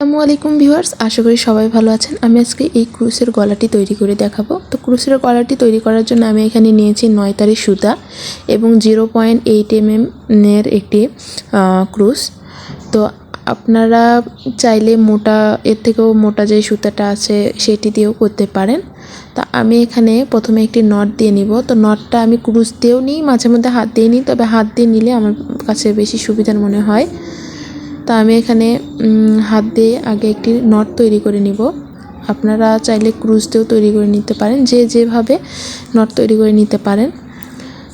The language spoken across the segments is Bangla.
আসসালামু আলাইকুম ভিউয়ার্স, আশা করি সবাই ভালো আছেন। আমি আজকে এই ক্রুসের গলাটি তৈরি করে দেখাবো। তো ক্রুসের গলাটি তৈরি করার জন্য আমি এখানে নিয়েছি নয় তারিখ সুতা এবং জিরো পয়েন্ট এইট এম এর একটি ক্রুস। তো আপনারা চাইলে মোটা, এর থেকেও মোটা যে সুতাটা আছে সেটি দিয়েও করতে পারেন। তা আমি এখানে প্রথমে একটি নট দিয়ে নিব। তো নটটা আমি ক্রুস দিয়েও নিই, মাঝে মধ্যে হাত দিয়ে নিই, তবে হাত দিয়ে নিলে আমার কাছে বেশি সুবিধার মনে হয়। তা আমি এখানে হাত দিয়ে আগে একটি নট তৈরি করে নিব। আপনারা চাইলে ক্রুজ দিয়েও তৈরি করে নিতে পারেন, যে যেভাবে নট তৈরি করে নিতে পারেন।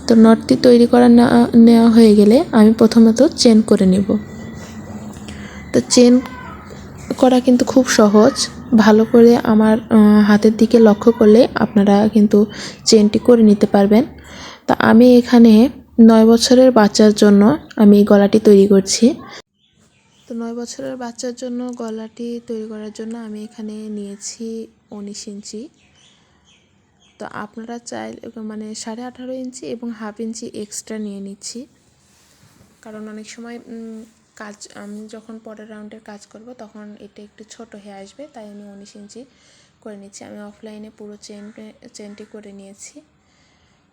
তো নটটি তৈরি করা নেওয়া- হয়ে গেলে আমি প্রথমত চেন করে নিব। তো চেন করা কিন্তু খুব সহজ। ভালো করে আমার হাতের দিকে লক্ষ্য করলে আপনারা কিন্তু চেনটি করে নিতে পারবেন। তা আমি এখানে নয় বছরের বাচ্চার জন্য আমি গলাটি তৈরি করছি। তো নয় বছরের বাচ্চার জন্য গলাটি তৈরি করার জন্য আমি এখানে নিয়েছি উনিশ ইঞ্চি। তো আপনারা চাই মানে সাড়ে আঠারো ইঞ্চি এবং হাফ ইঞ্চি এক্সট্রা নিয়ে নিচ্ছি। কারণ অনেক সময় কাজ, আমি যখন পরের রাউন্ডের কাজ করব তখন এটা একটু ছোট হয়ে আসবে, তাই আমি উনিশ ইঞ্চি করে নিচ্ছি। আমি অফলাইনে পুরো চেন, চেনটি করে নিয়েছি।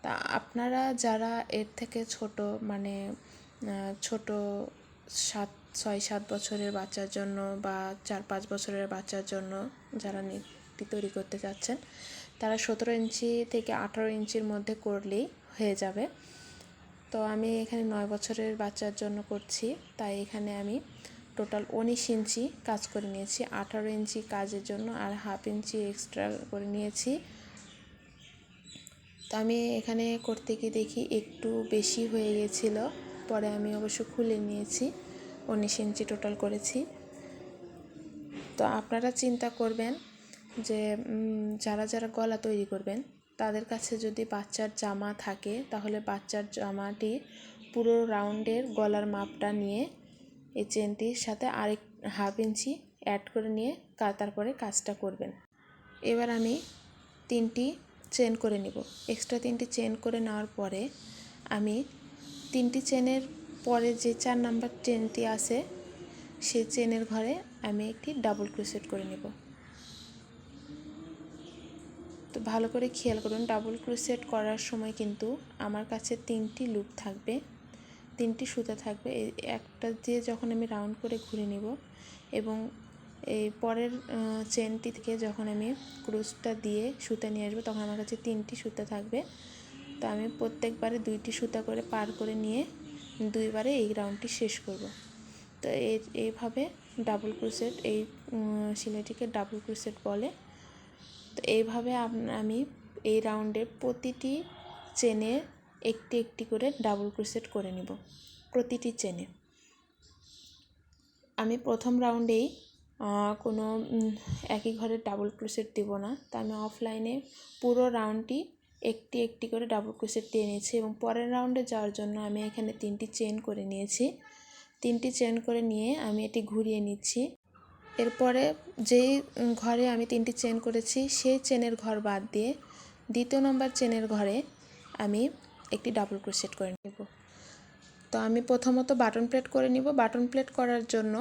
তা আপনারা যারা এর থেকে ছোট মানে ছোট সাত ছয় সাত বছরের বাচ্চার জন্য বা চার পাঁচ বছরের বাচ্চার জন্য যারা নেটটি তৈরি করতে চাচ্ছেন, তারা সতেরো ইঞ্চি থেকে আঠারো ইঞ্চির মধ্যে করলেই হয়ে যাবে। তো আমি এখানে নয় বছরের বাচ্চার জন্য করছি, তাই এখানে আমি টোটাল উনিশ ইঞ্চি কাজ করে নিয়েছি। আঠারো ইঞ্চি কাজের জন্য আর হাফ ইঞ্চি এক্সট্রা করে নিয়েছি। তো আমি এখানে করতে গিয়ে দেখি একটু বেশি হয়ে গেছিল, পরে আমি অবশ্য খুলে নিয়েছি। উনিশ ইঞ্চি টোটাল করেছি। তো আপনারা চিন্তা করবেন যে যারা যারা গলা তৈরি করবেন, তাদের কাছে যদি বাচ্চার জামা থাকে, তাহলে বাচ্চার জামাটি পুরো রাউন্ডের গলার মাপটা নিয়ে এই চেনটির সাথে আরেক হাফ ইঞ্চি অ্যাড করে নিয়ে তারপরে কাজটা করবেন। এবার আমি তিনটি চেন করে নিব। এক্সট্রা তিনটি চেন করে নেওয়ার পরে আমি তিনটি চেনের পরে যে চার নাম্বার চেনটি আছে সেই চেনের ঘরে আমি একটি ডাবল ক্রোশেট করে নেব। তো ভালো করে খেয়াল করুন ডাবল ক্রোশেট করার সময় কিন্তু আমার কাছে তিনটি লুপ থাকবে, তিনটি সুতা থাকবে। একটা দিয়ে যখন আমি রাউন্ড করে ঘুরে নিব এবং এই পরের চেনটি থেকে যখন আমি ক্রুশটা দিয়ে সুতা নিয়ে আসব, তখন আমার কাছে তিনটি সুতা থাকবে। তো আমি প্রত্যেকবারে দুইটি সুতা করে পার করে নিয়ে দুইবারে এই রাউন্ডটি শেষ করব। তো এই এইভাবে ডাবল ক্রুসেট এই উম, সেলাইটিকে ডাবল ক্রুসেট বলে। তো এইভাবে আমি এই রাউন্ডের প্রতিটি চেনে একটি একটি করে ডাবল ক্রুসেট করে নিব প্রতিটি চেনে। আমি প্রথম রাউন্ডেই কোনো একই ঘরে ডাবল ক্রোশেট দিব না। তা আমি অফলাইনে পুরো রাউন্ডটি একটি একটি করে ডাবল ক্রোশেট দিয়ে নিয়েছি এবং পরের রাউন্ডে যাওয়ার জন্য আমি এখানে তিনটি চেন করে নিয়েছি। তিনটি চেন করে নিয়ে আমি এটি ঘুরিয়ে নিচ্ছি। এরপরে যেই ঘরে আমি তিনটি চেন করেছি, সেই চেনের ঘর বাদ দিয়ে দ্বিতীয় নম্বর চেনের ঘরে আমি একটি ডাবল ক্রোশেট করে নেব। তো আমি প্রথমত বাটন প্লেট করে নিব। বাটন প্লেট করার জন্য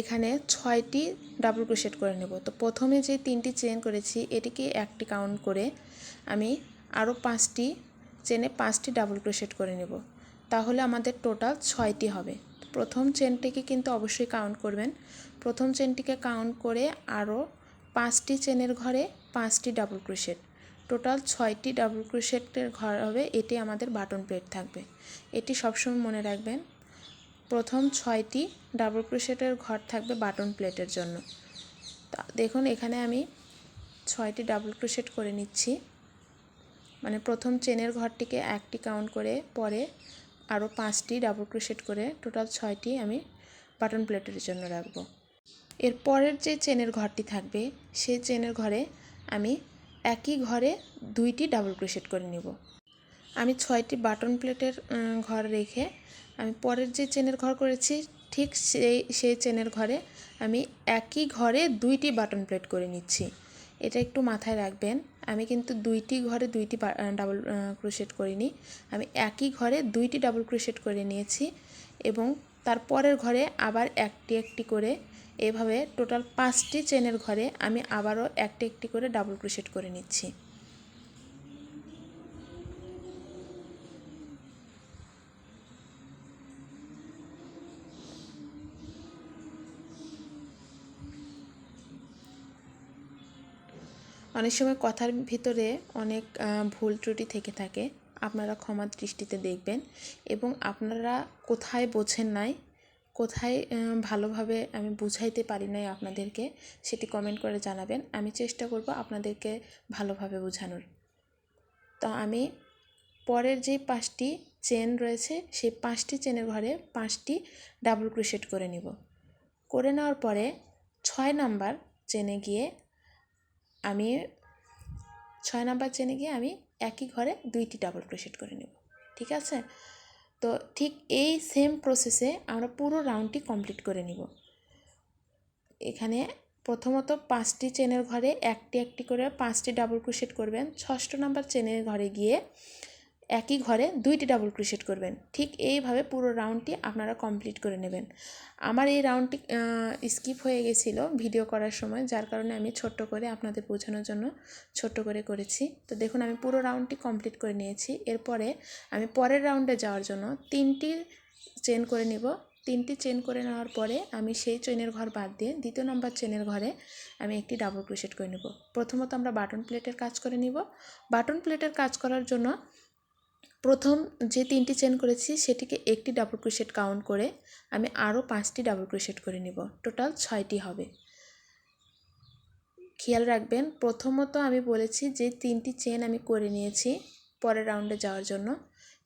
এখানে ছয়টি ডাবল ক্রোশেট করে নেব। তো প্রথমে যে তিনটি চেন করেছি, এটিকে একটি কাউন্ট করে আমি আরও পাঁচটি চেনে পাঁচটি ডাবল ক্রোশেট করে নেব। তাহলে আমাদের টোটাল ছয়টি হবে। প্রথম চেনটিকে কিন্তু অবশ্যই কাউন্ট করবেন। প্রথম চেনটিকে কাউন্ট করে আরও পাঁচটি চেনের ঘরে পাঁচটি ডাবল ক্রোশেট টোটাল ছয়টি ডাবল ক্রোশেটের ঘর হবে, এটি আমাদের বাটন প্লেট থাকবে। এটি সবসময় মনে রাখবেন, প্রথম ছয়টি ডাবল ক্রোশেটের ঘর থাকবে বাটন প্লেটের জন্য। দেখুন, এখানে আমি ছয়টি ডাবল ক্রোশেট করে নিচ্ছি। মানে প্রথম চেনের ঘরটিকে একটি কাউন্ট করে পরে আরও পাঁচটি ডাবল ক্রোশেট করে টোটাল ছয়টি আমি বাটন প্লেটের জন্য রাখব। এর পরের যে চেনের ঘরটি থাকবে সেই চেনের ঘরে আমি একই ঘরে দুইটি ডাবল ক্রোশেট করে নিব। আমি ছয়টি বাটন প্লেটের ঘর রেখে আমি পরের যে চেনের ঘর করেছি, ঠিক সেই সেই চেনের ঘরে আমি একই ঘরে দুইটি বাটন প্লেট করে নিচ্ছি। এটা একটু মাথায় রাখবেন। আমি কিন্তু দুইটি ঘরে দুইটি ডাবল ক্রোশেট করিনি। আমি একই ঘরে দুইটি ডাবল ক্রোশেট করে নিয়েছি এবং তার পরের ঘরে আবার একটি একটি করে এভাবে টোটাল পাঁচটি চেনের ঘরে আমি আবারও একটি একটি করে ডাবল ক্রোশেট করে নিচ্ছি। অনেক সময় কথার ভিতরে অনেক ভুল ত্রুটি থেকে থাকে। আপনারা ক্ষমার দৃষ্টিতে দেখবেন এবং আপনারা কোথায় বোঝেন নাই, কোথায় ভালোভাবে আমি বুঝাইতে পারি নাই আপনাদেরকে, সেটি কমেন্ট করে জানাবেন। আমি চেষ্টা করব আপনাদেরকে ভালোভাবে বোঝানোর। তো আমি পরের যে পাঁচটি চেন রয়েছে, সেই পাঁচটি চেনের ঘরে পাঁচটি ডাবল ক্রোশেট করে নিব। করে নেওয়ার পরে ছয় নাম্বার চেনে গিয়ে আমি ছয় নাম্বার চেনে গিয়ে আমি একই ঘরে দুইটি ডাবল ক্রোশেট করে নেব, ঠিক আছে? তো ঠিক এই সেম প্রসেসে আমরা পুরো রাউন্ডটি কমপ্লিট করে নিব। এখানে প্রথমত পাঁচটি চেনের ঘরে একটি একটি করে পাঁচটি ডাবল ক্রোশেট করবেন। ষষ্ঠ নাম্বার চেনের ঘরে গিয়ে একই ঘরে দুইটি ডাবল ক্রোশেট করবেন। ঠিক এইভাবে পুরো রাউন্ডটি আপনারা কমপ্লিট করে নেবেন। আমার এই রাউন্ডটি স্কিপ হয়ে গেছিল ভিডিও করার সময়, যার কারণে আমি ছোট্ট করে আপনাদের বোঝানোর জন্য ছোট্ট করে করেছি। তো দেখুন, আমি পুরো রাউন্ডটি কমপ্লিট করে নিয়েছি। এরপরে আমি পরের রাউন্ডে যাওয়ার জন্য তিনটি চেন করে নিব। তিনটি চেন করে নেওয়ার পরে আমি সেই চেনের ঘর বাদ দিয়ে দ্বিতীয় নম্বর চেনের ঘরে আমি একটি ডাবল ক্রোশেট করে নেব। প্রথমত আমরা বাটন প্লেটের কাজ করে নিব। বাটন প্লেটের কাজ করার জন্য প্রথম যে তিনটি চেন করেছি, সেটিকে একটি ডাবল ক্রোশেট কাউন্ট করে আমি আরও পাঁচটি ডাবল ক্রোশেট করে নিব। টোটাল ছয়টি হবে। খেয়াল রাখবেন, প্রথমত আমি বলেছি যে তিনটি চেন আমি করে নিয়েছি পরের রাউন্ডে যাওয়ার জন্য।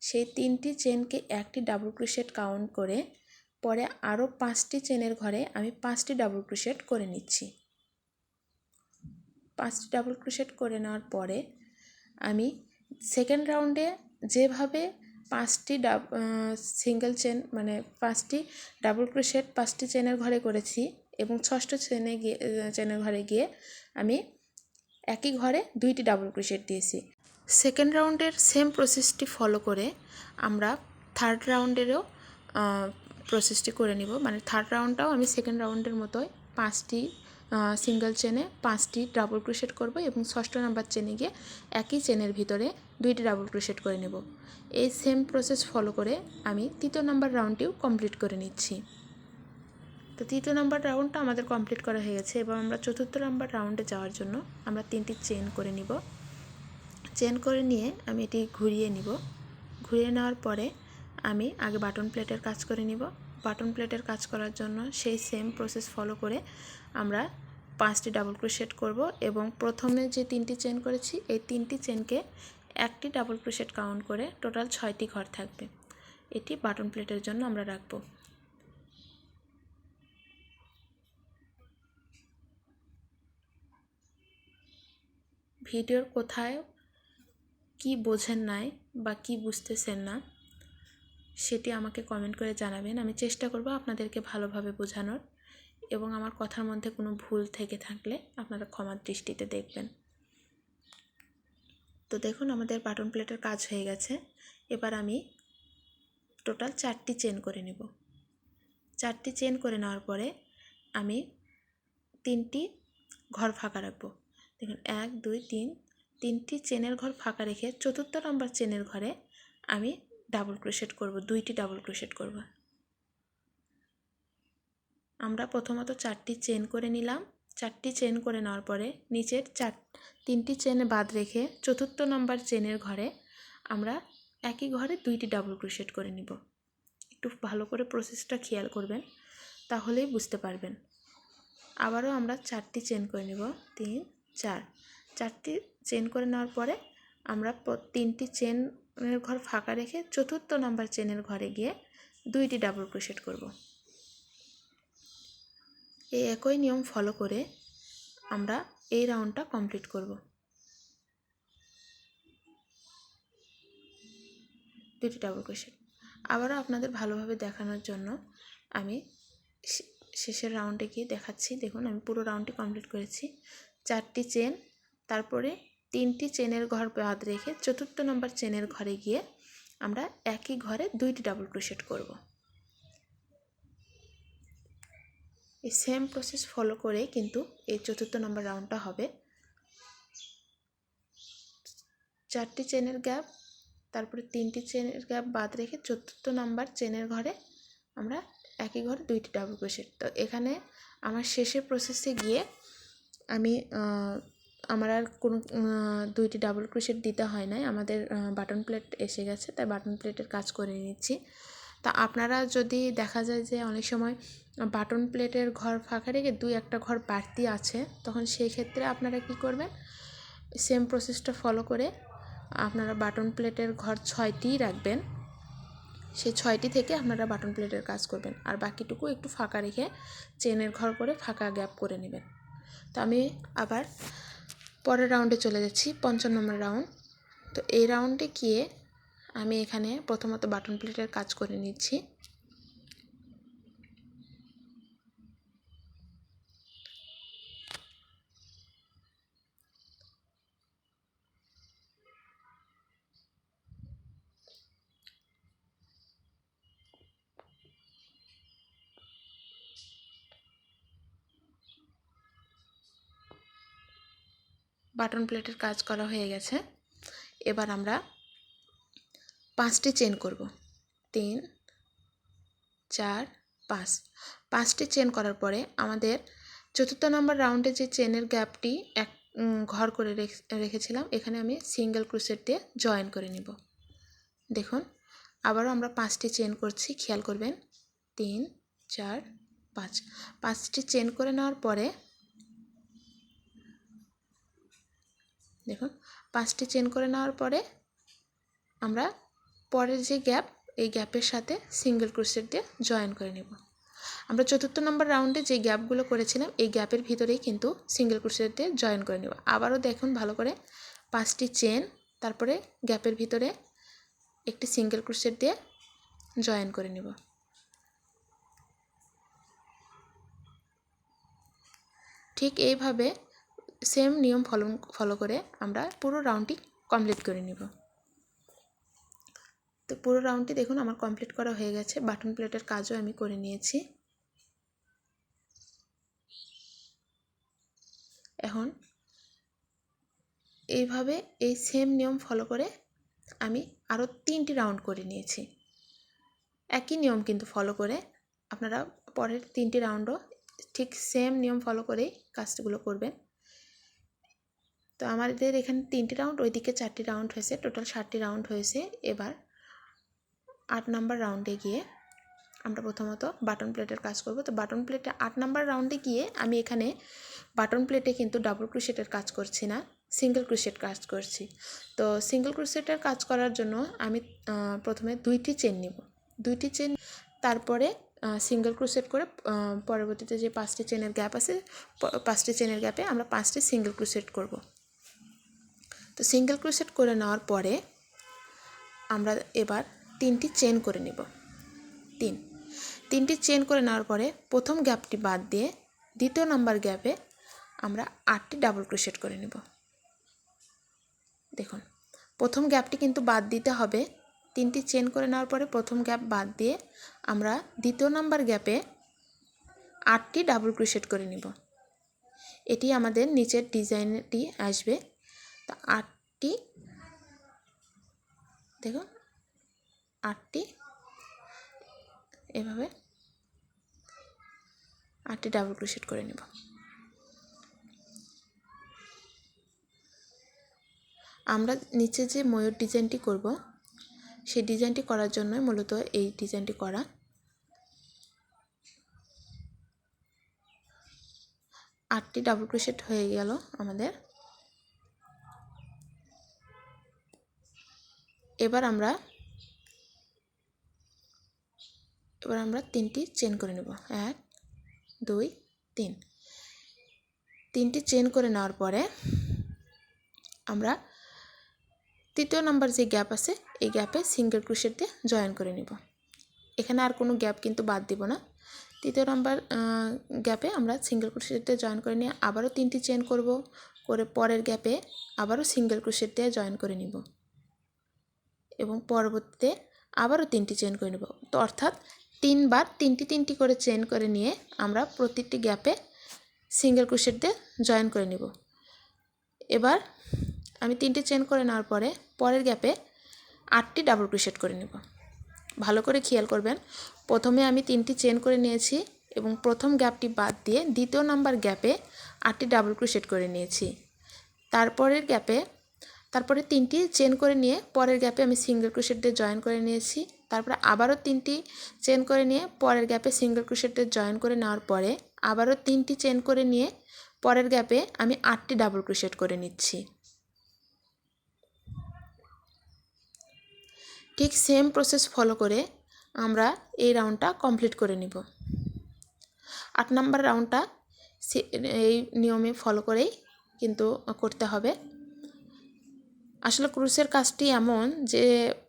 সেই তিনটি চেনকে একটি ডাবল ক্রোশেট কাউন্ট করে পরে আরও পাঁচটি চেনের ঘরে আমি পাঁচটি ডাবল ক্রোশেট করে নিচ্ছি। পাঁচটি ডাবল ক্রোশেট করে নেওয়ার পরে আমি সেকেন্ড রাউন্ডে যেভাবে পাঁচটি ডাব সিঙ্গেল চেন মানে পাঁচটি ডাবল ক্রোশেট পাঁচটি চেনের ঘরে করেছি এবং ষষ্ঠ চেনে গিয়ে চেনের ঘরে গিয়ে আমি একই ঘরে দুইটি ডাবল ক্রোশেট দিয়েছি। সেকেন্ড রাউন্ডের সেম প্রসেসটি ফলো করে আমরা থার্ড রাউন্ডেরও প্রসেসটি করে নিব। মানে থার্ড রাউন্ডটাও আমি সেকেন্ড রাউন্ডের মতোই পাঁচটি সিঙ্গেল চেনে পাঁচটি ডাবল ক্রোশেট করব এবং ষষ্ঠ নাম্বার চেনে গিয়ে একই চেনের ভিতরে দুইটি ডাবল ক্রোশেট করে নেব। এই সেম প্রসেস ফলো করে আমি তৃতীয় নাম্বার রাউন্ডটিও কমপ্লিট করে নিচ্ছি। তো তৃতীয় নাম্বার রাউন্ডটা আমাদের কমপ্লিট করা হয়ে গেছে এবং আমরা চতুর্থ নাম্বার রাউন্ডে যাওয়ার জন্য আমরা তিনটি চেন করে নিব। চেন করে নিয়ে আমি এটি ঘুরিয়ে নিব। ঘুরিয়ে নেওয়ার পরে আমি আগে বাটন প্লেটের কাজ করে নিব। বাটন প্লেটের কাজ করার জন্য সেই সেম প্রসেস ফলো করে আমরা পাঁচটি ডাবল ক্রোশেট করব এবং প্রথমে যে তিনটি চেন করেছি, এই তিনটি চেনকে একটি ডাবল ক্রোশেট কাউন্ট করে টোটাল ছয়টি ঘর থাকবে। এটি বাটন প্লেটের জন্য আমরা রাখব। ভিডিওর কোথায় কি বোঝেন নাই বা কি বুঝতেছেন না, সেটি আমাকে কমেন্ট করে জানাবেন। আমি চেষ্টা করব আপনাদেরকে ভালোভাবে বোঝানোর এবং আমার কথার মধ্যে কোনো ভুল থেকে থাকলে আপনারা ক্ষমার দৃষ্টিতে দেখবেন। তো দেখুন আমাদের বাটন প্লেটের কাজ হয়ে গেছে। এবার আমি টোটাল চারটি চেন করে নেব। চারটি চেন করে নেওয়ার পরে আমি তিনটি ঘর ফাঁকা রাখব। দেখুন, এক, দুই, তিন, তিনটি চেনের ঘর ফাঁকা রেখে চতুর্থ নম্বর চেনের ঘরে আমি ডাবল ক্রোশেট করব, দুইটি ডাবল ক্রোশেট করব। আমরা প্রথমত চারটি চেন করে নিলাম। চারটি চেন করে নেওয়ার পরে নিচের চার, তিনটি চেন বাদ রেখে চতুর্থ নম্বর চেনের ঘরে আমরা একই ঘরে দুইটি ডাবল ক্রোশেট করে নিব। একটু ভালো করে প্রসেসটা খেয়াল করবেন, তাহলেই বুঝতে পারবেন। আবারও আমরা চারটি চেন করে নেব, তিন, চার। চারটি চেন করে নেওয়ার পরে আমরা তিনটি চেনের ঘর ফাঁকা রেখে চতুর্থ নাম্বার চেনের ঘরে গিয়ে দুইটি ডাবল ক্রোশেট করব। এই একই নিয়ম ফলো করে আমরা এই রাউন্ডটা কমপ্লিট করব। দুটি ডাবল ক্রোশেট আবারও আপনাদের ভালোভাবে দেখানোর জন্য আমি শেষের রাউন্ডে গিয়ে দেখাচ্ছি। দেখুন, আমি পুরো রাউন্ডটি কমপ্লিট করেছি। চারটি চেন তারপরে তিনটি চেনের ঘর বাদ রেখে চতুর্থ নম্বর চেনের ঘরে গিয়ে আমরা একই ঘরে দুইটি ডাবল ক্রোশেট করব। এই সেম প্রসেস ফলো করে কিন্তু এই চতুর্থ নম্বর রাউন্ডটা হবে। চারটি চেনের গ্যাপ তারপরে তিনটি চেনের গ্যাপ বাদ রেখে চতুর্থ নাম্বার চেনের ঘরে আমরা একই ঘরে দুইটি ডাবল ক্রোশেট তো এখানে আমার শেষের প্রসেসে গিয়ে আমি আমার আর কোনো দুইটি ডাবল ক্রোশেট দিতে হয় নাই। আমাদের বাটন প্লেট এসে গেছে, তাই বাটন প্লেটের কাজ করে নিচ্ছি। তা আপনারা যদি দেখা যায় যে অনেক সময় বাটন প্লেটের ঘর ফাঁকা রেখে দুই একটা ঘর বাড়তি আছে, তখন সেই ক্ষেত্রে আপনারা কি করবেন? সেম প্রসেসটা ফলো করে আপনারা বাটন প্লেটের ঘর ছয়টিই রাখবেন। সেই ছয়টি থেকে আপনারা বাটন প্লেটের কাজ করবেন। আর বাকিটুকু একটু ফাঁকা রেখে চেনের ঘর করে ফাঁকা গ্যাপ করে নেবেন। তো আমি আবার পরের রাউন্ডে চলে যাচ্ছি পঞ্চম নম্বর রাউন্ড তো এই রাউন্ডে গিয়ে আমি এখানে প্রথমত বাটন প্লেটের কাজ করে নিচ্ছি। বাটন প্লেটের কাজ করা হয়ে গেছে। এবার আমরা পাঁচটি চেন করব। তিন, চার, পাঁচ। পাঁচটি চেন করার পরে আমাদের চতুর্থ নম্বর রাউন্ডে যে চেনের গ্যাপটি এক ঘর করে রেখ- রেখেছিলাম, এখানে আমি সিঙ্গেল ক্রুসেট দিয়ে জয়েন করে নিব। দেখুন, আবারও আমরা পাঁচটি চেন করছি, খেয়াল করবেন। তিন, চার, পাঁচ। পাঁচটি চেন করে নেওয়ার পরে দেখুন, পাঁচটি চেন করে নেওয়ার পরে আমরা পরের যে গ্যাপ, এই গ্যাপের সাথে সিঙ্গেল ক্রোশেট দিয়ে জয়েন করে নেব। আমরা চতুর্থ নম্বর রাউন্ডে যে গ্যাপগুলো করেছিলাম, এই গ্যাপের ভিতরেই কিন্তু সিঙ্গেল ক্রোশেট দিয়ে জয়েন করে নেব। আবারও দেখুন ভালো করে পাঁচটি চেন তারপরে গ্যাপের ভিতরে একটি সিঙ্গেল ক্রোশেট দিয়ে জয়েন করে নেব। ঠিক এইভাবে সেম নিয়ম ফলো ফলো করে আমরা পুরো রাউন্ডটি কমপ্লিট করে নিব। তো পুরো রাউন্ডটি দেখুন, আমার কমপ্লিট করা হয়ে গেছে। বাটন প্লেটের কাজও আমি করে নিয়েছি। এখন এইভাবে এই সেম নিয়ম ফলো করে আমি আরও তিনটি রাউন্ড করে নিয়েছি। একই নিয়ম কিন্তু ফলো করে। আপনারা পরের তিনটি রাউন্ডও ঠিক সেম নিয়ম ফলো করেই কাজগুলো করবেন। তো আমাদের এখানে তিনটি রাউন্ড ওইদিকে চারটি রাউন্ড হয়েছে টোটাল ষাটটি রাউন্ড হয়েছে। এবার আট নাম্বার রাউন্ডে গিয়ে আমরা প্রথমত বাটন প্লেটের কাজ করব। তো বাটন প্লেটে আট নাম্বার রাউন্ডে গিয়ে আমি এখানে বাটন প্লেটে কিন্তু ডাবল ক্রুশেটের কাজ করছি না সিঙ্গেল ক্রুশেট কাজ করছি। তো সিঙ্গেল ক্রুশেটের কাজ করার জন্য আমি প্রথমে দুইটি চেন নিব। দুইটি চেন তারপরে সিঙ্গেল ক্রুশেট করে পরবর্তীতে যে পাঁচটি চেনের গ্যাপ আছে পাঁচটি চেনের গ্যাপে আমরা পাঁচটি সিঙ্গেল ক্রুশেট করব। তো সিঙ্গেল ক্রুশেট করে নেওয়ার পরে আমরা এবার তিনটি চেন করে নেব। তিন। তিনটি চেন করে নেওয়ার পরে প্রথম গ্যাপটি বাদ দিয়ে দ্বিতীয় নাম্বার গ্যাপে আমরা আটটি ডাবল ক্রোশেট করে নেব। দেখুন, প্রথম গ্যাপটি কিন্তু বাদ দিতে হবে। তিনটি চেন করে নেওয়ার পরে প্রথম গ্যাপ বাদ দিয়ে আমরা দ্বিতীয় নাম্বার গ্যাপে আটটি ডাবল ক্রোশেট করে নিব। এটি আমাদের নিচের ডিজাইনটি আসবে। তা আটটি, দেখুন আটটি। এভাবে আটটি ডাবল ক্রোশেট করে নেব। আমরা নিচে যে ময়ূর ডিজাইনটি করব, সেই ডিজাইনটি করার জন্য মূলত এই ডিজাইনটি করা। আটটি ডাবল ক্রোশেট হয়ে গেল আমাদের। এবার আমরা এবার আমরা তিনটি চেন করে নেব। এক, দুই, তিন। তিনটি চেন করে নেওয়ার পরে আমরা তৃতীয় নম্বর যে গ্যাপ আছে, এই গ্যাপে সিঙ্গেল ক্রুশেট দিয়ে জয়েন করে নিব। এখানে আর কোনো গ্যাপ কিন্তু বাদ দিব না। তৃতীয় নম্বর গ্যাপে আমরা সিঙ্গেল ক্রুশেট দিয়ে জয়েন করে নিয়ে আবারও তিনটি চেন করব। করে পরের গ্যাপে আবারও সিঙ্গেল ক্রুশেট দিয়ে জয়েন করে নিব। এবং পরবর্তীতে আবারও তিনটি চেন করে নেব। তো অর্থাৎ তিনবার, তিনটি তিনটি করে চেন করে নিয়ে আমরা প্রতিটি গ্যাপে সিঙ্গেল ক্রোশেট দিয়ে জয়েন করে নিব। এবার আমি তিনটি চেন করে নেওয়ার পরে পরের গ্যাপে আটটি ডাবল ক্রোশেট করে নেব। ভালো করে খেয়াল করবেন, প্রথমে আমি তিনটি চেন করে নিয়েছি এবং প্রথম গ্যাপটি বাদ দিয়ে দ্বিতীয় নাম্বার গ্যাপে আটটি ডাবল ক্রোশেট করে নিয়েছি। তারপরের গ্যাপে তারপরে তিনটি চেন করে নিয়ে পরের গ্যাপে আমি সিঙ্গেল ক্রোশেট দিয়ে জয়েন করে নিয়েছি। তারপরে আবারও তিনটি চেন করে নিয়ে পরের গ্যাপে সিঙ্গেল ক্রোশেট জয়েন করে নেওয়ার পরে আবারও তিনটি চেন করে নিয়ে পরের গ্যাপে আমি আটটি ডাবল ক্রোশেট করে নিচ্ছি। ঠিক সেম প্রসেস ফলো করে আমরা এই রাউন্ডটা কমপ্লিট করে নিব। আট নাম্বার রাউন্ডটা এই নিয়মে ফলো করেই কিন্তু করতে হবে। আসলে ক্রুশের কাজটি এমন যে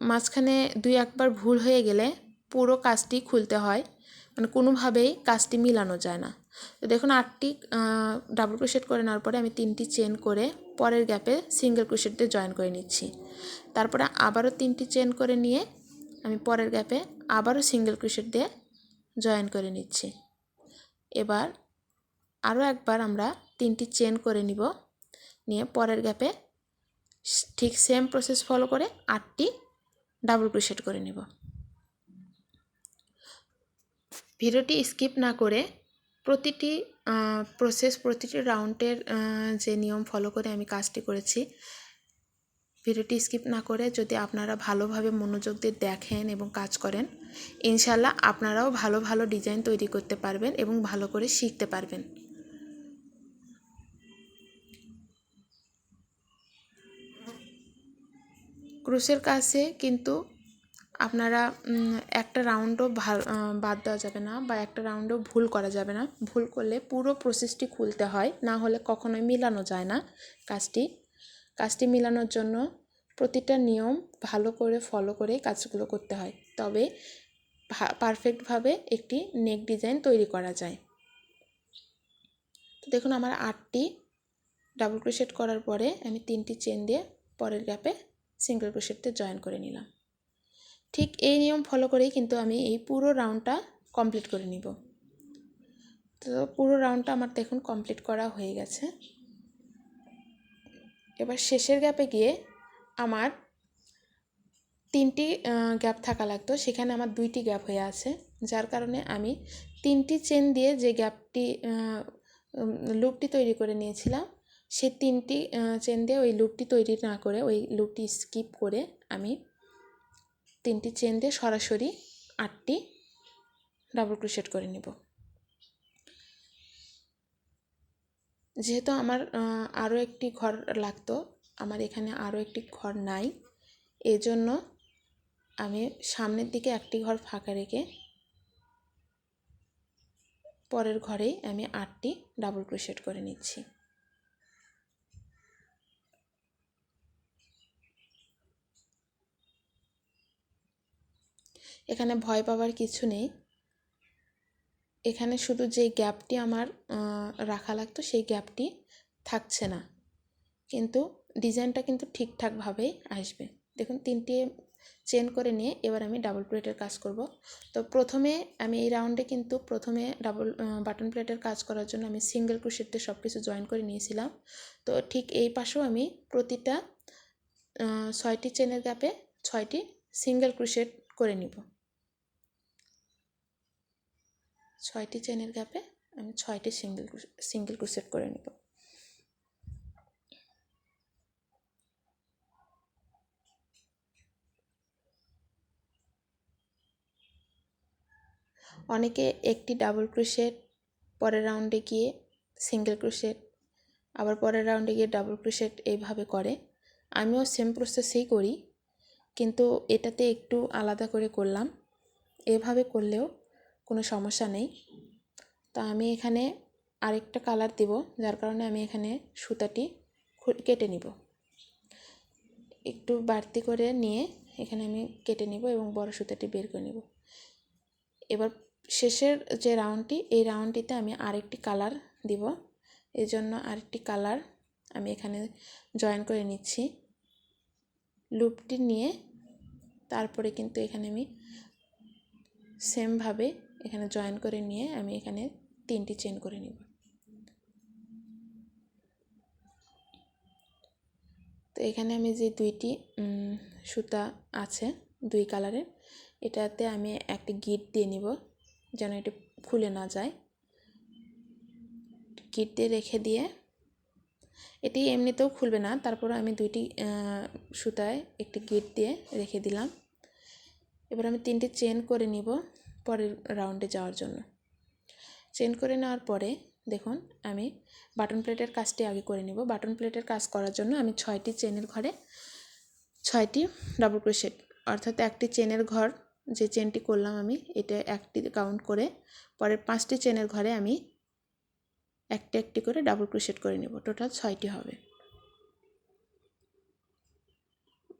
মাঝখানে দুই একবার ভুল হয়ে গেলে পুরো কাজটি খুলতে হয়। মানে কোনোভাবেই কাজটি মিলানো যায় না। তো দেখুন, আটটি ডাবল ক্রোশেট করে নেওয়ার পরে আমি তিনটি চেন করে পরের গ্যাপে সিঙ্গেল ক্রোশেট দিয়ে জয়েন করে নিচ্ছি। তারপরে আবারও তিনটি চেন করে নিয়ে আমি পরের গ্যাপে আবারও সিঙ্গেল ক্রোশেট দিয়ে জয়েন করে নিচ্ছি। এবার আরও একবার আমরা তিনটি চেন করে নিব। নিয়ে পরের গ্যাপে ঠিক সেম প্রসেস ফলো করে আটটি ডাবল ক্রোশেট করে নেব। ভিডিওটি স্কিপ না করে প্রতিটি প্রসেস প্রতিটি রাউন্ডের যে নিয়ম ফলো করে আমি কাজটি করেছি, ভিডিওটি স্কিপ না করে যদি আপনারা ভালোভাবে মনোযোগ দিয়ে দেখেন এবং কাজ করেন ইনশাল্লাহ আপনারাও ভালো ভালো ডিজাইন তৈরি করতে পারবেন এবং ভালো করে শিখতে পারবেন। ক্রুশের কাছে কিন্তু আপনারা একটা রাউন্ডও বাদ দেওয়া যাবে না বা একটা রাউন্ডও ভুল করা যাবে না। ভুল করলে পুরো প্রসেসটি খুলতে হয়, না হলে কখনোই মিলানো যায় না কাজটি। কাজটি মিলানোর জন্য প্রতিটা নিয়ম ভালো করে ফলো করে কাজগুলো করতে হয়। তবে পারফেক্টভাবে একটি নেক ডিজাইন তৈরি করা যায়। তো দেখুন, আমার আটটি ডাবল ক্রোশেট করার পরে আমি তিনটি চেন দিয়ে পরের গ্যাপে সিঙ্গেল ক্রোশেটতে জয়েন করে নিলাম। ঠিক এই নিয়ম ফলো করেই কিন্তু আমি এই পুরো রাউন্ডটা কমপ্লিট করে নিব। তো পুরো রাউন্ডটা আমার দেখুন কমপ্লিট করা হয়ে গেছে। এবার শেষের গ্যাপে গিয়ে আমার তিনটি গ্যাপ থাকা লাগতো। সেখানে আমার দুইটি গ্যাপ হয়ে আছে। যার কারণে আমি তিনটি চেন দিয়ে যে গ্যাপটি লুপটি তৈরি করে নিয়েছিলাম সে তিনটি চেন দিয়ে ওই লুপটি তৈরি না করে ওই লুপটি স্কিপ করে আমি তিনটি চেন দিয়ে সরাসরি আটটি ডাবল ক্রোশেট করে নেব। যেহেতু আমার আরও একটি ঘর লাগতো, আমার এখানে আরও একটি ঘর নাই, এজন্য আমি সামনের দিকে একটি ঘর ফাঁকা রেখে পরের ঘরেই আমি আটটি ডাবল ক্রোশেট করে নিচ্ছি। এখানে ভয় পাওয়ার কিছু নেই। এখানে শুধু যে গ্যাপটি আমার রাখা লাগতো সেই গ্যাপটি থাকছে না। কিন্তু ডিজাইনটা কিন্তু ঠিকঠাকভাবেই আসবে। দেখুন, তিনটি চেন করে নিয়ে এবার আমি ডাবল প্লেটের কাজ করব। তো প্রথমে আমি এই রাউন্ডে কিন্তু প্রথমে ডাবল বাটন প্লেটের কাজ করার জন্য আমি সিঙ্গেল ক্রোশেটে সব কিছু জয়েন করে নিয়েছিলাম। তো ঠিক এই পাশেও আমি প্রতিটা ছয়টি চেনের গ্যাপে ছয়টি সিঙ্গেল ক্রোশেট করে নিব। ছয়টি চেনের গ্যাপে আমি ছয়টি সিঙ্গেল সিঙ্গেল ক্রোশেট করে নেব। অনেকে একটি ডাবল ক্রুশেট পরের রাউন্ডে গিয়ে সিঙ্গেল ক্রুশেট আবার পরের রাউন্ডে গিয়ে ডাবল ক্রুশেট এইভাবে করে। আমিও সেম প্রসেসেই করি, কিন্তু এটাতে একটু আলাদা করে করলাম। এভাবে করলেও কোনো সমস্যা নেই। তা আমি এখানে আরেকটা কালার দেব, যার কারণে আমি এখানে সুতাটি কেটে নিব। একটু বাড়তি করে নিয়ে এখানে আমি কেটে নিব এবং বড় সুতাটি বের করে নিব। এবার শেষের যে রাউন্ডটি এই রাউন্ডটিতে আমি আরেকটি কালার দিব। এই জন্য আরেকটি কালার আমি এখানে জয়েন করে নিচ্ছি। লুপটি নিয়ে তারপরে কিন্তু এখানে আমি সেমভাবে এখানে জয়েন করে নিয়ে আমি এখানে তিনটি চেন করে নিব। তো এখানে আমি যে দুইটি সুতা আছে, দুই কালারের এটাতে আমি একটি গিট দিয়ে নিব যেন এটি খুলে না যায়। গিট দিয়ে রেখে দিয়ে এটি এমনিতেও খুলবে না, তারপর আমি দুইটি সুতায় একটি গিট দিয়ে রেখে দিলাম। এবার আমি তিনটি চেন করে নিব। পরের রাউন্ডে যাওয়ার জন্য। চেন করে নেওয়ার পরে, দেখুন, আমি বাটন প্লেটের কাজটি আগে করে নিব। বাটন প্লেটের কাজ করার জন্য আমি ছয়টি চেনের ঘরে ছয়টি ডাবল ক্রোশেট অর্থাৎ একটি চেনের ঘর, যে চেনটি করলাম আমি, এটা একটি কাউন্ট করে পরের পাঁচটি চেনের ঘরে আমি একটি একটি করে ডাবল ক্রোশেট করে নেব। টোটাল ছয়টি হবে।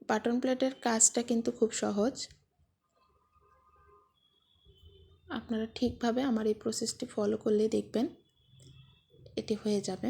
বাটন প্লেটের কাজটা কিন্তু খুব সহজ। আপনারা ঠিকভাবে আমার এই প্রসেসটি ফলো করলে দেখবেন এটি হয়ে যাবে।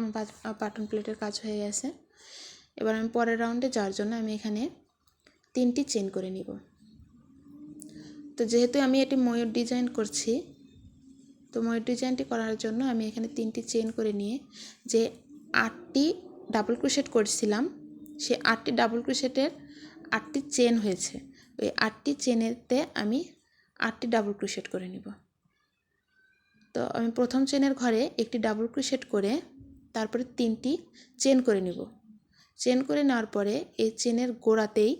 আমার বাটন প্লেটের কাজ হয়ে গেছে। এবার আমি পরের রাউন্ডে যাওয়ার জন্য আমি এখানে তিনটি চেন করে নিব। তো যেহেতু আমি এটি ময়ূর ডিজাইন করছি, তো ময়ূর ডিজাইনটি করার জন্য আমি এখানে তিনটি চেন করে নিয়ে যে আটটি ডাবল ক্রোশেট করছিলাম সে আটটি ডাবল ক্রোশেটের আটটি চেন হয়েছে। ওই আটটি চেনেতে আমি আটটি ডাবল ক্রোশেট করে নিব। তো আমি প্রথম চেনের ঘরে একটি ডাবল ক্রোশেট করে তারপরে তিনটি চেন করে নিব। চেন করে নেওয়ার পরে এই চেনের গোড়াতেই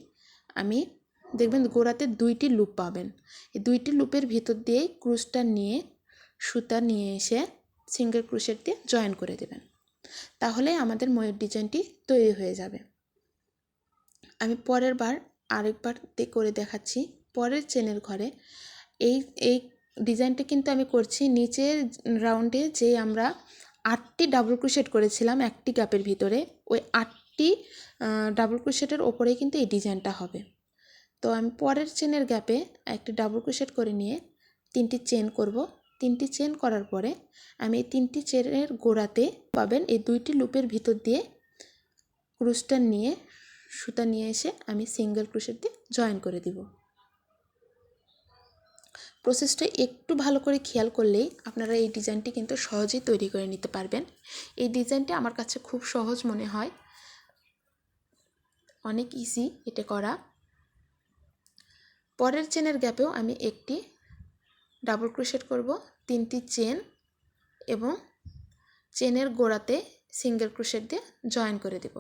আমি দেখবেন গোড়াতে দুইটি লুপ পাবেন। এই দুইটি লুপের ভিতর দিয়েই ক্রুশটা নিয়ে, সুতা নিয়ে এসে সিঙ্গেল ক্রুশের দিয়ে জয়েন করে দেবেন। তাহলে আমাদের ময়ূর ডিজাইনটি তৈরি হয়ে যাবে। আমি পরের বার আরেকবার করে দেখাচ্ছি। পরের চেনের ঘরে এই এই ডিজাইনটা কিন্তু আমি করছি। নিচের রাউন্ডে যে আমরা আটটি ডাবল ক্রোশেট করেছিলাম একটি গ্যাপের ভিতরে। ওই আটটি ডাবল ক্রোশেটের ওপরেই কিন্তু এই ডিজাইনটা হবে। তো আমি পরের চেনের গ্যাপে একটি ডাবল ক্রোশেট করে নিয়ে তিনটি চেন করব। তিনটি চেন করার পরে আমি এই তিনটি চেনের গোড়াতে পাবেন এই দুইটি লুপের ভিতর দিয়ে ক্রুশটা নিয়ে, সুতা নিয়ে এসে আমি সিঙ্গেল ক্রোশেট দিয়ে জয়েন করে দিব। প্রসেসটা একটু ভালো করে খেয়াল করলেই আপনারা এই ডিজাইনটি কিন্তু সহজেই তৈরি করে নিতে পারবেন। এই ডিজাইনটি আমার কাছে খুব সহজ মনে হয়। অনেক ইজি এটা করা। পরের চেনের গ্যাপেও আমি একটি ডাবল ক্রোশেট করব, তিনটি চেন এবং চেনের গোড়াতে সিঙ্গেল ক্রোশেট দিয়ে জয়েন করে দেব।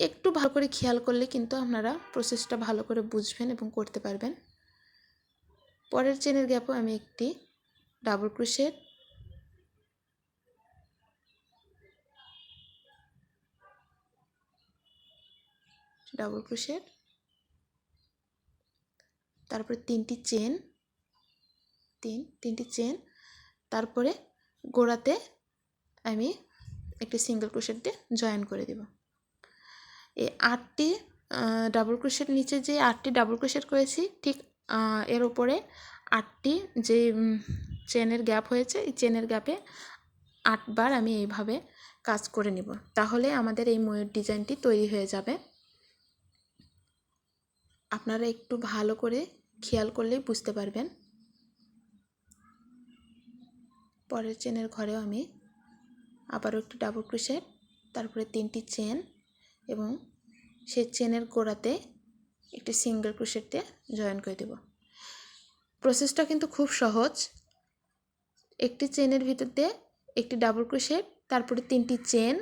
একটু ভালো করে খেয়াল করলে কিন্তু আপনারা প্রসেসটা ভালো করে বুঝবেন এবং করতে পারবেন। পরের চেনের গ্যাপও আমি একটি ডাবল ক্রোশেট ডাবল ক্রোশেট তারপরে তিনটি চেন তিন, তিনটি চেন তারপরে গোড়াতে আমি একটি সিঙ্গেল ক্রোশেট দিয়ে জয়েন করে দেব। এই আটটি ডাবল ক্রোশেট নিচে যে আটটি ডাবল ক্রোশেট করেছি, ঠিক এর ওপরে আটটি যে চেনের গ্যাপ হয়েছে, এই চেনের গ্যাপে আটবার আমি এইভাবে কাজ করে নিব। তাহলে আমাদের এই ময়ূর ডিজাইনটি তৈরি হয়ে যাবে। আপনারা একটু ভালো করে খেয়াল করলেই বুঝতে পারবেন। পরের চেনের ঘরেও আমি আবারও একটি ডাবল ক্রোশেট তারপরে তিনটি চেন এবং সেই চেনের গোড়াতে একটি সিঙ্গেল ক্রোশেট দিয়ে জয়েন করে দেব। প্রসেসটা কিন্তু খুব সহজ। একটি চেনের ভিতর দিয়ে একটি ডাবল ক্রোশেট তারপরে তিনটি চেন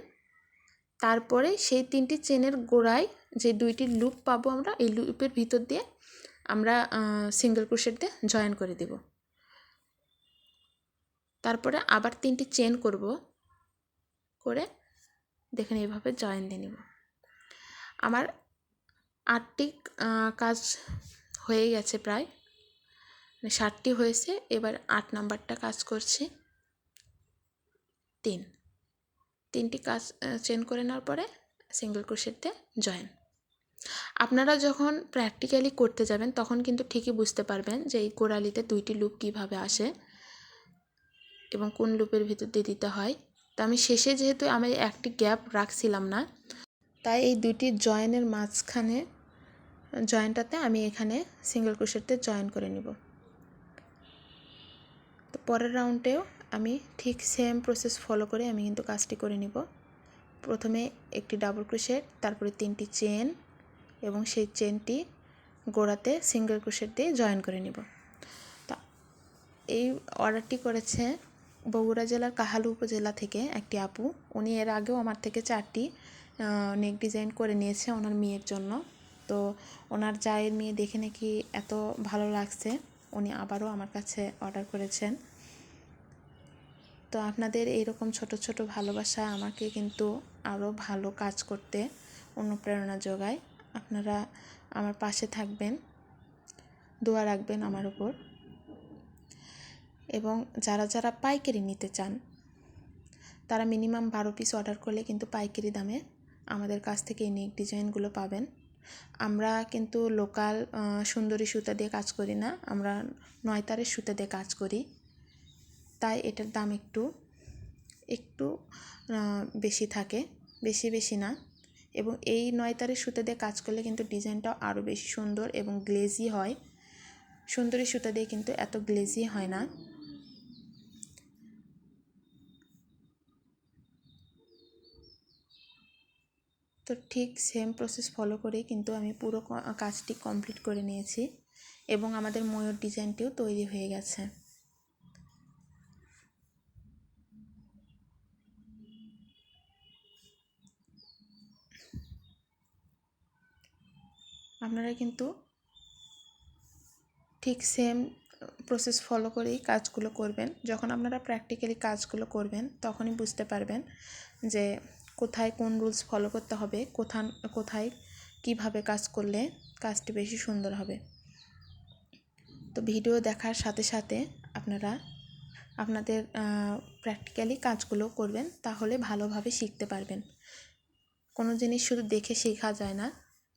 তারপরে সেই তিনটি চেনের গোড়ায় যে দুইটি লুপ পাবো আমরা, এই লুপের ভিতর দিয়ে আমরা সিঙ্গেল ক্রোশেট দিয়ে জয়েন করে দেব। তারপরে আবার তিনটি চেন করব, করে দেখেন এইভাবে জয়েন দিয়ে নেব। আমার আটটি কাজ হয়ে গেছে প্রায়। মানে ষাটটি হয়েছে, এবার আট নাম্বারটা কাজ করছি। তিন। তিনটি কাজ চেন করে নেওয়ার পরে সিঙ্গেল ক্রোশেটে জয়েন। আপনারা যখন প্র্যাকটিক্যালি করতে যাবেন, তখন কিন্তু ঠিকই বুঝতে পারবেন যে এই গোড়ালিতে দুইটি লুপ কীভাবে আসে এবং কোন লুপের ভিতর দিয়ে দিতে হয়। তো আমি শেষে যেহেতু আমি একটি গ্যাপ রাখছিলাম না তাই এই দুইটি জয়েনের মাঝখানে, জয়েনটাতে আমি এখানে সিঙ্গেল ক্রোশেটে জয়েন করে নিব। তো পরের রাউন্ডেও আমি ঠিক সেম প্রসেস ফলো করে আমি কিন্তু কাজটি করে নিব। প্রথমে একটি ডাবল ক্রোশেট তারপরে তিনটি চেন এবং সেই চেনটি গোড়াতে সিঙ্গেল ক্রোশেট দিয়ে জয়েন করে নিব। তা এই অর্ডারটি করেছে বগুড়া জেলার কাহালু উপজেলা থেকে একটি আপু। উনি এর আগেও আমার থেকে চারটি নেক ডিজাইন করে নিয়েছে ওনার মেয়ের জন্য। তো ওনার জায়ের মেয়ে দেখে নাকি এত ভালো লাগছে। উনি আবারও আমার কাছে অর্ডার করেছেন। তো আপনাদের এইরকম ছোট ছোট ভালোবাসা আমাকে কিন্তু আরও ভালো কাজ করতে, অনুপ্রেরণা যোগায়। আপনারা আমার পাশে থাকবেন, দোয়া রাখবেন আমার উপর। এবং যারা যারা পাইকারি নিতে চান, তারা মিনিমাম বারো পিস অর্ডার করলে কিন্তু পাইকারি দামে আমাদের কাছ থেকে এই নেক ডিজাইনগুলো পাবেন। আমরা কিন্তু লোকাল সুন্দরী সুতা দিয়ে কাজ করি না। আমরা নয়তারের সুতা দিয়ে কাজ করি। তাই এটার দাম একটু একটু বেশি থাকে। বেশি বেশি না। এবং এই নয়তারের সুতা দিয়ে কাজ করলে কিন্তু ডিজাইনটাও আরও বেশি সুন্দর এবং গ্লেজি হয়। সুন্দরী সুতা দিয়ে কিন্তু এত গ্লেজি হয় না। তো ঠিক সেম প্রসেস ফলো করেই কিন্তু আমি পুরো কাজটি কমপ্লিট করে নিয়েছি এবং আমাদের ময়ূর ডিজাইনটিও তৈরি হয়ে গেছে। আপনারা কিন্তু ঠিক সেম প্রসেস ফলো করেই কাজগুলো করবেন। যখন আপনারা প্র্যাকটিক্যালি কাজগুলো করবেন, তখনই বুঝতে পারবেন যে কোথায় কোন রুলস ফলো করতে হবে, কোথান, কোথায় কীভাবে কাজ করলে কাজটি বেশি সুন্দর হবে। তো ভিডিও দেখার সাথে সাথে আপনারা আপনাদের প্র্যাকটিক্যালি কাজগুলো করবেন, তাহলে ভালোভাবে শিখতে পারবেন। কোনো জিনিস শুধু দেখে শেখা যায় না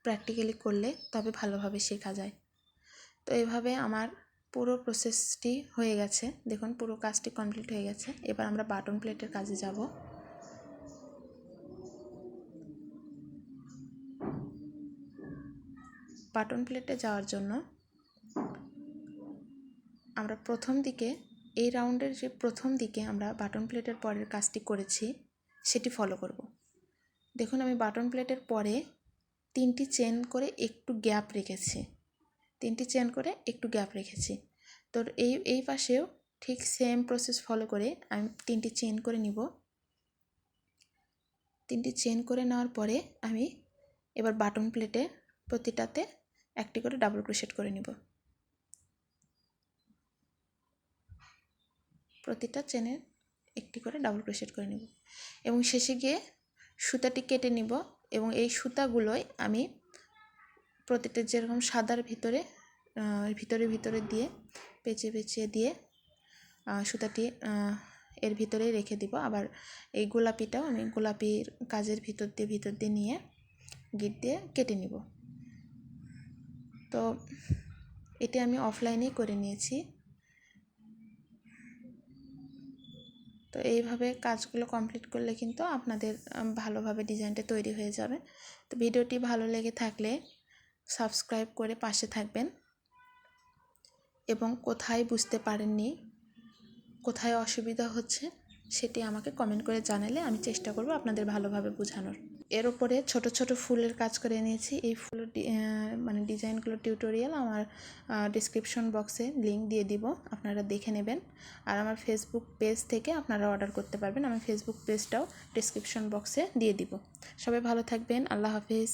প্র্যাকটিক্যালি করলে তবে ভালোভাবে শেখা যায়। তো এভাবে আমার পুরো প্রসেসটি হয়ে গেছে। দেখুন, পুরো কাজটি কমপ্লিট হয়ে গেছে। এবার আমরা বাটন প্লেটের কাজে যাব। বাটন প্লেটে যাওয়ার জন্য আমরা প্রথম দিকে, এই রাউন্ডের যে প্রথম দিকে আমরা বাটন প্লেটের পরের কাজটি করেছি, সেটি ফলো করব। দেখুন, আমি বাটন প্লেটের পরে তিনটি চেন করে একটু গ্যাপ রেখেছি। তিনটি চেন করে একটু গ্যাপ রেখেছি। তো এই এই পাশেও ঠিক সেম প্রসেস ফলো করে আমি তিনটি চেন করে নিব। তিনটি চেন করে নেওয়ার পরে আমি এবার বাটন প্লেটে প্রতিটাতে একটি করে ডাবল ক্রোশেট করে নিব। প্রতিটা চেনের একটি করে ডাবল ক্রোশেট করে নিব। এবং শেষে গিয়ে সুতাটি কেটে নিব এবং এই সুতাগুলোই আমি প্রতিটা যেরকম সাদার ভিতরে ভিতরে ভিতরে দিয়ে পেঁচে পেঁচিয়ে দিয়ে সুতাটি এর ভিতরেই রেখে দিব। আবার এই গোলাপিটাও আমি গোলাপির কাজের ভিতর দিয়ে ভিতর দিয়ে নিয়ে গিট দিয়ে কেটে নিব। তো এটি আমি অফলাইনেই করে নিয়েছি। তো এইভাবে কাজগুলো কমপ্লিট করলে কিন্তু আপনাদের ভালোভাবে ডিজাইনটা তৈরি হয়ে যাবে। তো ভিডিওটি ভালো লেগে থাকলে সাবস্ক্রাইব করে পাশে থাকবেন। এবং কোথায় বুঝতে পারেননি, কোথায় অসুবিধা হচ্ছে সেটি আমাকে কমেন্ট করে জানালে আমি চেষ্টা করব আপনাদের ভালোভাবে বোঝানোর। এর উপরে ছোট ছোট ফুলের কাজ করে নিয়েছি। এই ফুলের মানে ডিজাইনগুলো টিউটোরিয়াল আমার ডিসক্রিপশন বক্সে লিঙ্ক দিয়ে দিব। আপনারা দেখে নেবেন। আর আমার ফেসবুক পেজ থেকে আপনারা অর্ডার করতে পারবেন। আমি ফেসবুক পেজটাও ডিসক্রিপশন বক্সে দিয়ে দিব। সবাই ভালো থাকবেন। আল্লাহ হাফিজ।